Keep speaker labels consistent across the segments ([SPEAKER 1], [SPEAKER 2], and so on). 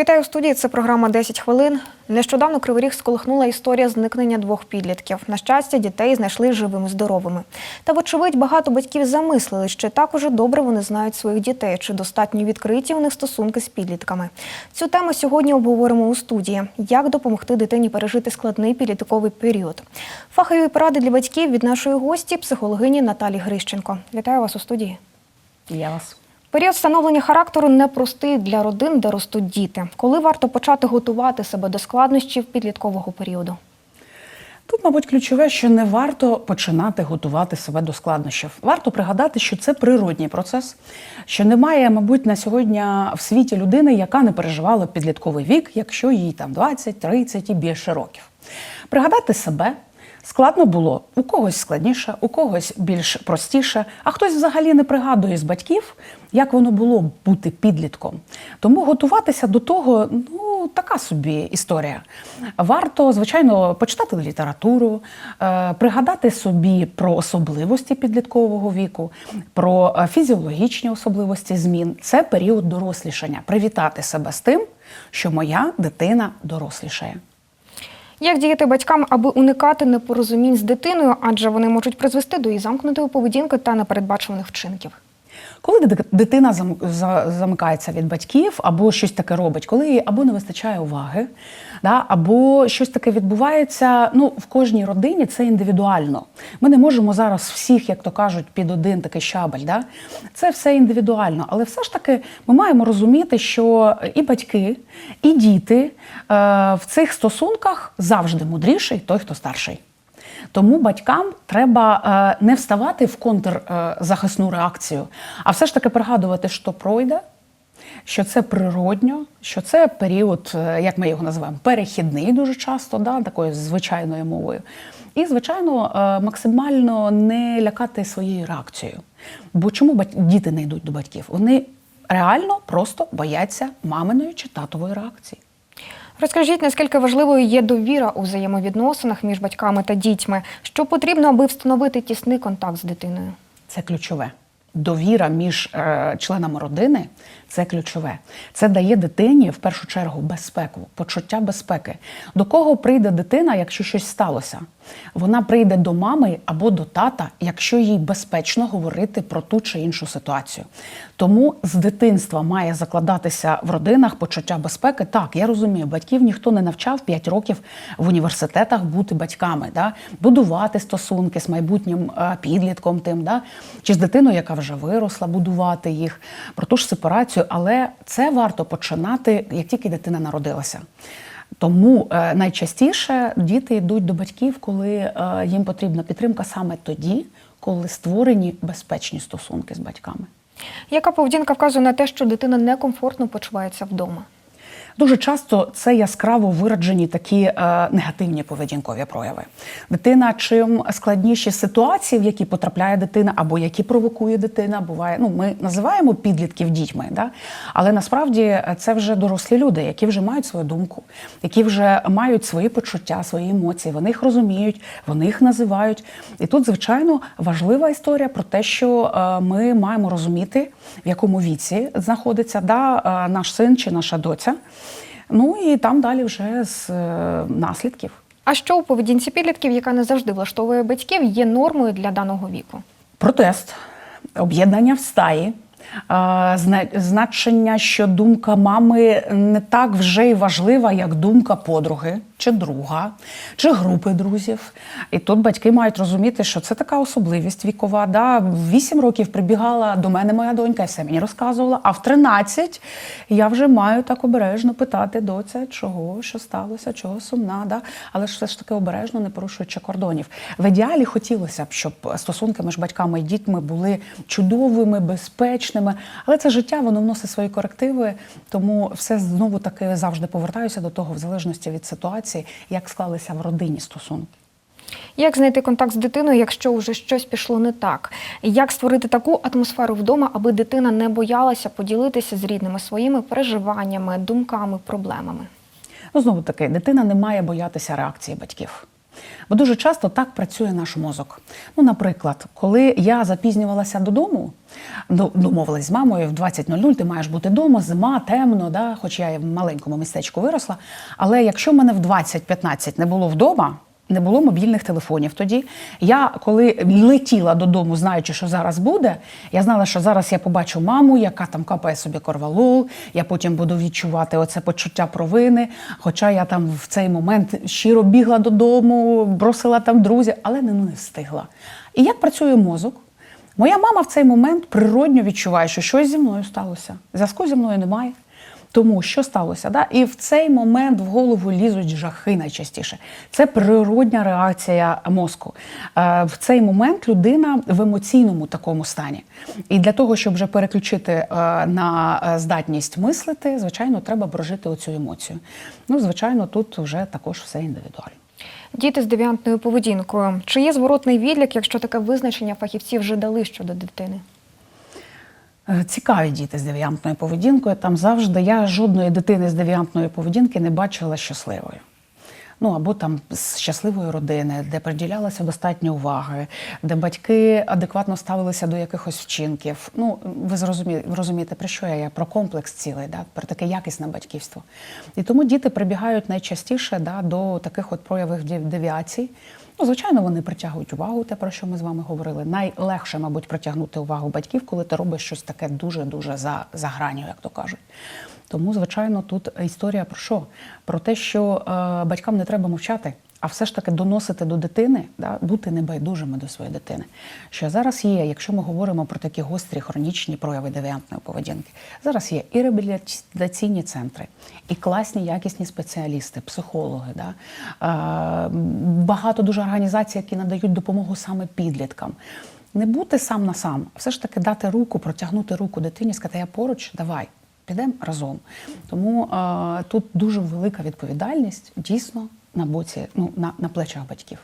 [SPEAKER 1] Вітаю у студії. Це програма «10 хвилин. Нещодавно Кривий Ріг сколихнула історія зникнення двох підлітків. На щастя, дітей знайшли живими здоровими. Та, вочевидь, багато батьків замислили, що так уже добре вони знають своїх дітей, чи достатньо відкриті у них стосунки з підлітками. Цю тему сьогодні обговоримо у студії: як допомогти дитині пережити складний підлітковий період. Фахові поради для батьків від нашої гості, психологині Наталі Грищенко. Вітаю вас у студії.
[SPEAKER 2] Я вас.
[SPEAKER 1] Період становлення характеру непростий для родин, де ростуть діти. Коли варто почати готувати себе до складнощів підліткового періоду?
[SPEAKER 2] Тут, мабуть, ключове, що не варто починати готувати себе до складнощів. Варто пригадати, що це природній процес, що немає, мабуть, на сьогодні в світі людини, яка не переживала підлітковий вік, якщо їй там 20, 30 і більше років. Пригадати себе. Складно було у когось складніше, у когось більш простіше, а хтось взагалі не пригадує з батьків, як воно було бути підлітком. Тому готуватися до того, ну така собі історія. Варто, звичайно, почитати літературу, е, пригадати собі про особливості підліткового віку, про е, фізіологічні особливості змін. Це період дорослішання. Привітати себе з тим, що моя дитина дорослішає.
[SPEAKER 1] Як діяти батькам, аби уникати непорозумінь з дитиною, адже вони можуть призвести до її замкнутої поведінки та непередбачуваних вчинків?
[SPEAKER 2] Коли дитина замикається від батьків або щось таке робить, коли їй або не вистачає уваги, да, або щось таке відбувається, ну в кожній родині це індивідуально. Ми не можемо зараз всіх, як то кажуть, під один такий щабель. Да? Це все індивідуально. Але все ж таки ми маємо розуміти, що і батьки, і діти е, в цих стосунках завжди мудріший той, хто старший. Тому батькам треба е, не вставати в контрзахисну реакцію, а все ж таки пригадувати, що пройде, що це природньо, що це період, е, як ми його називаємо, перехідний дуже часто, да, такою звичайною мовою. І, звичайно, е, максимально не лякати своєю реакцією. Бо чому діти не йдуть до батьків? Вони реально просто бояться маминої чи татової реакції.
[SPEAKER 1] Розкажіть, наскільки важливою є довіра у взаємовідносинах між батьками та дітьми? Що потрібно, аби встановити тісний контакт з дитиною?
[SPEAKER 2] Це ключове. Довіра між е, членами родини це ключове. Це дає дитині в першу чергу безпеку, почуття безпеки. До кого прийде дитина, якщо щось сталося? Вона прийде до мами або до тата, якщо їй безпечно говорити про ту чи іншу ситуацію. Тому з дитинства має закладатися в родинах почуття безпеки. Так, я розумію, батьків ніхто не навчав 5 років в університетах бути батьками, да? будувати стосунки з майбутнім е, підлітком тим, да? чи з дитиною, яка вже виросла, будувати їх, про ту ж сепарацію. Але це варто починати, як тільки дитина народилася. Тому е, найчастіше діти йдуть до батьків, коли е, їм потрібна підтримка саме тоді, коли створені безпечні стосунки з батьками.
[SPEAKER 1] Яка поведінка вказує на те, що дитина некомфортно почувається вдома?
[SPEAKER 2] Дуже часто це яскраво виражені такі е, негативні поведінкові прояви. Дитина, чим складніші ситуації, в які потрапляє дитина, або які провокує дитина, буває. Ну, ми називаємо підлітків дітьми, да? але насправді це вже дорослі люди, які вже мають свою думку, які вже мають свої почуття, свої емоції. Вони їх розуміють, вони їх називають. І тут, звичайно, важлива історія про те, що е, ми маємо розуміти, в якому віці знаходиться да, е, наш син чи наша доця. Ну і там далі вже з е, наслідків.
[SPEAKER 1] А що у поведінці підлітків, яка не завжди влаштовує батьків, є нормою для даного віку?
[SPEAKER 2] Протест, об'єднання в стаї, значення, що думка мами не так вже й важлива, як думка подруги, чи друга, чи групи друзів. І тут батьки мають розуміти, що це така особливість вікова. Да? В 8 років прибігала до мене моя донька, і все мені розказувала. А в 13 я вже маю так обережно питати доця, чого, що сталося, чого сумна. Да? Але ж все ж таки обережно, не порушуючи кордонів. В ідеалі хотілося б, щоб стосунки між батьками і дітьми були чудовими, безпечними. Але це життя, воно вносить свої корективи, тому все знову таки завжди повертаюся до того, в залежності від ситуації, як склалися в родині стосунки.
[SPEAKER 1] Як знайти контакт з дитиною, якщо вже щось пішло не так? Як створити таку атмосферу вдома, аби дитина не боялася поділитися з рідними своїми переживаннями, думками, проблемами?
[SPEAKER 2] Ну, знову таки, дитина не має боятися реакції батьків. Бо дуже часто так працює наш мозок. Ну, наприклад, коли я запізнювалася додому, до- домовилась з мамою в 20.00 ти маєш бути вдома, зима, темно, да? хоч я в маленькому містечку виросла. Але якщо мене в 20.15 не було вдома, не було мобільних телефонів тоді. Я коли летіла додому, знаючи, що зараз буде, я знала, що зараз я побачу маму, яка там капає собі корвалол. Я потім буду відчувати оце почуття провини. Хоча я там в цей момент щиро бігла додому, бросила там друзів, але не, ну, не встигла. І як працює мозок? Моя мама в цей момент природньо відчуває, що щось зі мною сталося. Зв'язку зі мною немає. Тому що сталося? Да? І в цей момент в голову лізуть жахи найчастіше. Це природня реакція мозку. Е, В цей момент людина в емоційному такому стані. І для того, щоб вже переключити е, на е, здатність мислити, звичайно, треба прожити оцю емоцію. Ну, звичайно, тут вже також все індивідуально.
[SPEAKER 1] Діти з девіантною поведінкою. Чи є зворотний відлік, якщо таке визначення фахівці вже дали щодо дитини?
[SPEAKER 2] Е, Цікаві діти з девіантною поведінкою. Там завжди я жодної дитини з девіантної поведінки не бачила щасливою. Ну або там з щасливої родини, де приділялося достатньо уваги, де батьки адекватно ставилися до якихось вчинків. Ну, ви зрозумієте, розумієте, про що я? Я про комплекс цілий, да? про таке якісне батьківство. І тому діти прибігають найчастіше да, до таких от проявів девіацій. Ну, звичайно, вони притягують увагу, те, про що ми з вами говорили. Найлегше, мабуть, притягнути увагу батьків, коли ти робиш щось таке дуже-дуже за, за граню, як то кажуть. Тому, звичайно, тут історія про що? Про те, що е, батькам не треба мовчати, а все ж таки доносити до дитини, да, бути небайдужими до своєї дитини. Що зараз є, якщо ми говоримо про такі гострі хронічні прояви девіантної поведінки, зараз є і реабілітаційні центри, і класні якісні спеціалісти, психологи. Да, багато дуже організацій, які надають допомогу саме підліткам. Не бути сам на сам, а все ж таки дати руку, протягнути руку дитині, сказати, я поруч, давай. Підемо разом. Тому е, тут дуже велика відповідальність дійсно на боці, ну на, на плечах батьків.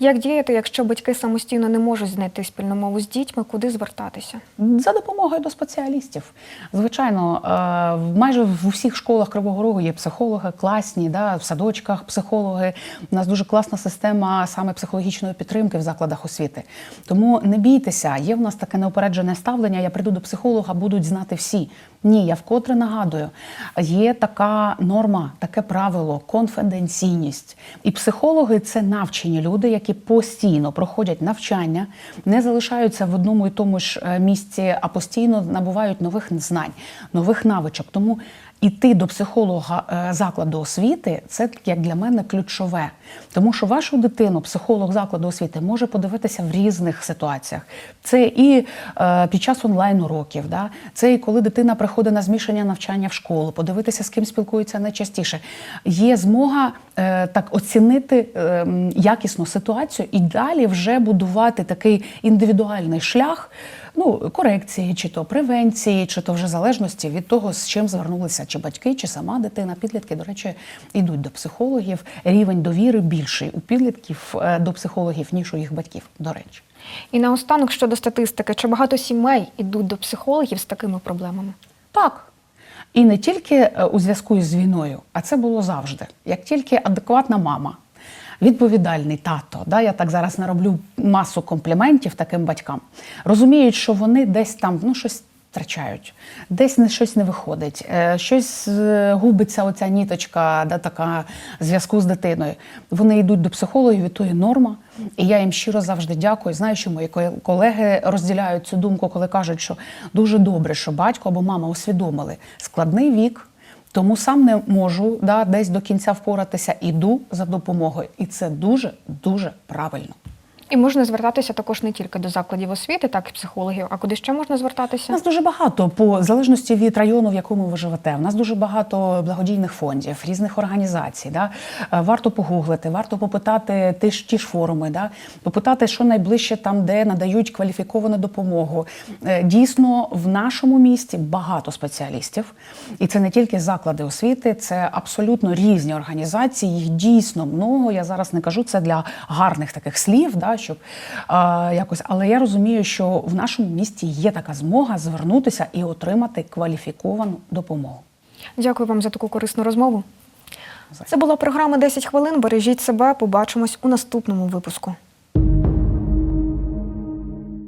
[SPEAKER 1] Як діяти, якщо батьки самостійно не можуть знайти спільну мову з дітьми, куди звертатися?
[SPEAKER 2] За допомогою до спеціалістів. Звичайно, е, майже в усіх школах Кривого Рогу є психологи, класні, да, в садочках психологи. У нас дуже класна система саме психологічної підтримки в закладах освіти. Тому не бійтеся, є в нас таке неупереджене ставлення. Я прийду до психолога, будуть знати всі. Ні, я вкотре нагадую, є така норма, таке правило, конфіденційність. І психологи це навчені люди, які постійно проходять навчання, не залишаються в одному і тому ж е, місці, а постійно набувають нових знань, нових навичок. Тому іти до психолога е, закладу освіти це як для мене ключове, тому що вашу дитину психолог закладу освіти може подивитися в різних ситуаціях. Це і е, під час онлайн уроків, да? це і коли дитина приходить на змішання навчання в школу, подивитися, з ким спілкується найчастіше. Є змога е, так оцінити е, м, якісно ситуацію і далі вже будувати такий індивідуальний шлях ну, корекції, чи то превенції, чи то вже залежності від того, з чим звернулися чи батьки, чи сама дитина. Підлітки, до речі, йдуть до психологів. Рівень довіри більший у підлітків е, до психологів, ніж у їх батьків, до речі.
[SPEAKER 1] І наостанок щодо статистики, чи багато сімей йдуть до психологів з такими проблемами?
[SPEAKER 2] Так. І не тільки е, у зв'язку з війною, а це було завжди. Як тільки адекватна мама, відповідальний тато, да, я так зараз нароблю масу компліментів таким батькам, розуміють, що вони десь там ну, щось втрачають, десь не щось не виходить, е, щось е, губиться оця ніточка, да, така зв'язку з дитиною. Вони йдуть до психологів, і то є норма. І я їм щиро завжди дякую. Знаю, що мої колеги розділяють цю думку, коли кажуть, що дуже добре, що батько або мама усвідомили складний вік. Тому сам не можу да, десь до кінця впоратися, іду за допомогою. І це дуже дуже правильно.
[SPEAKER 1] І можна звертатися також не тільки до закладів освіти, так і психологів, а куди ще можна
[SPEAKER 2] У
[SPEAKER 1] звертатися?
[SPEAKER 2] нас дуже багато по залежності від району, в якому ви живете. У нас дуже багато благодійних фондів, різних організацій. Да? Е, Варто погуглити, варто попитати ті ж ті ж форуми, да? попитати, що найближче там, де надають кваліфіковану допомогу. Е, Дійсно, в нашому місті багато спеціалістів, і це не тільки заклади освіти, це абсолютно різні організації. Їх дійсно много. Я зараз не кажу це для гарних таких слів, да, щоб е, якось, але я розумію, що в нашому місті є така змога звернутися і отримати кваліфіковану допомогу.
[SPEAKER 1] Дякую вам за таку корисну розмову. Це була програма «10 хвилин. Бережіть себе. Побачимось у наступному випуску.